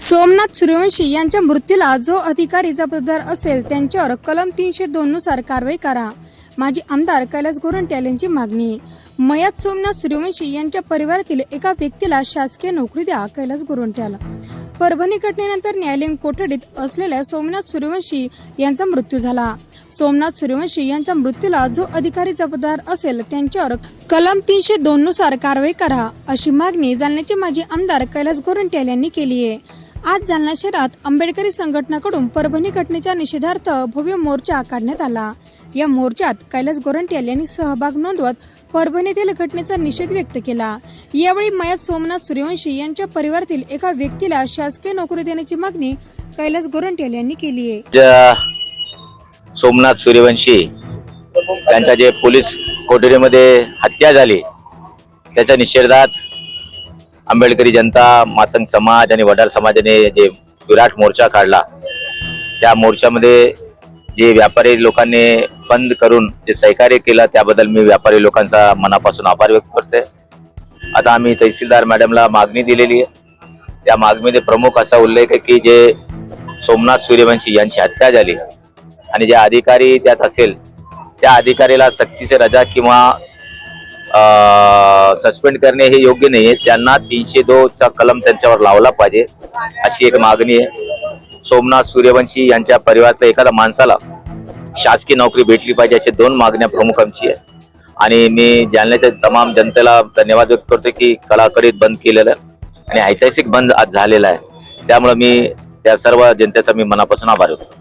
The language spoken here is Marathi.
सोमनाथ सूर्यवंशी यांच्या मृत्यूला जो अधिकारी जबाबदार असेल त्यांच्यावर कलम तीनशे दोन नुसार कारवाई करा. माजी आमदार कैलास गोरंट्याल यांची मागणी. मयत सोमनाथ सूर्यवंशी यांच्या परिवारातील एका व्यक्तीला शासकीय नोकरी द्या कैलास गोरंट्याल. परभणी घटनेनंतर न्यायालयीन कोठडीत असलेल्या सोमनाथ सूर्यवंशी यांचा मृत्यू झाला. सोमनाथ सूर्यवंशी यांच्या मृत्यूला जो अधिकारी जबाबदार असेल त्यांच्यावर कलम तीनशे दोन नुसार कारवाई करा अशी मागणी जालन्याचे माजी आमदार कैलास गोरंट्याल यांनी केली आहे. आज जालना शहरात आंबेडकरी संघटनाकडून परभणी घटनेच्या निषेधार्थ भव्य मोर्चा काढण्यात आला. या मोर्चात कैलास गोरंट्याल यांनी सहभाग नोंदवत परभणीतील घटनेचा निषेध व्यक्त केला. यावेळी मयत सोमनाथ सूर्यवंशी यांच्या परिवारातील एका व्यक्तीला शासकीय नोकरी देण्याची मागणी कैलास गोरंट्याल यांनी केली आहे. सोमनाथ सूर्यवंशी त्यांच्या जे पोलीस कोठडीमध्ये हत्या झाली त्याच्या निषेधात आंबेडकरी जनता मातंग समाज आणि वडार समाजाने जे विराट मोर्चा काढला त्या मोर्चामध्ये जे व्यापारी लोकांनी बंद करून जे सहकार्य केलं त्याबद्दल मी व्यापारी लोकांचा मनापासून आभार व्यक्त करते आता आम्ही तहसीलदार मॅडमला मागणी दिलेली आहे. त्या मागणीमध्ये प्रमुख असा उल्लेख आहे की जे सोमनाथ सूर्यवंशी यांची हत्या झाली आणि जे अधिकारी त्यात असेल त्या अधिकारीला सक्तीचे रजा किंवा सस्पेंड करणे हे योग्य नाही आहे त्यांना तीनशे दो चा कलम त्यांच्यावर लावला पाहिजे अशी एक मागणी आहे. सोमनाथ सूर्यवंशी यांच्या परिवारातल्या एखाद्या माणसाला शासकीय नोकरी भेटली पाहिजे अशी दोन मागण्या प्रमुख आमची आहे. आणि मी जालन्याच्या तमाम जनतेला धन्यवाद व्यक्त करतो की कलाकडीत बंद केलेलं आणि ऐतिहासिक बंद आज झालेला आहे. त्यामुळे मी त्या सर्व जनतेचा मी मनापासून आभार होतो.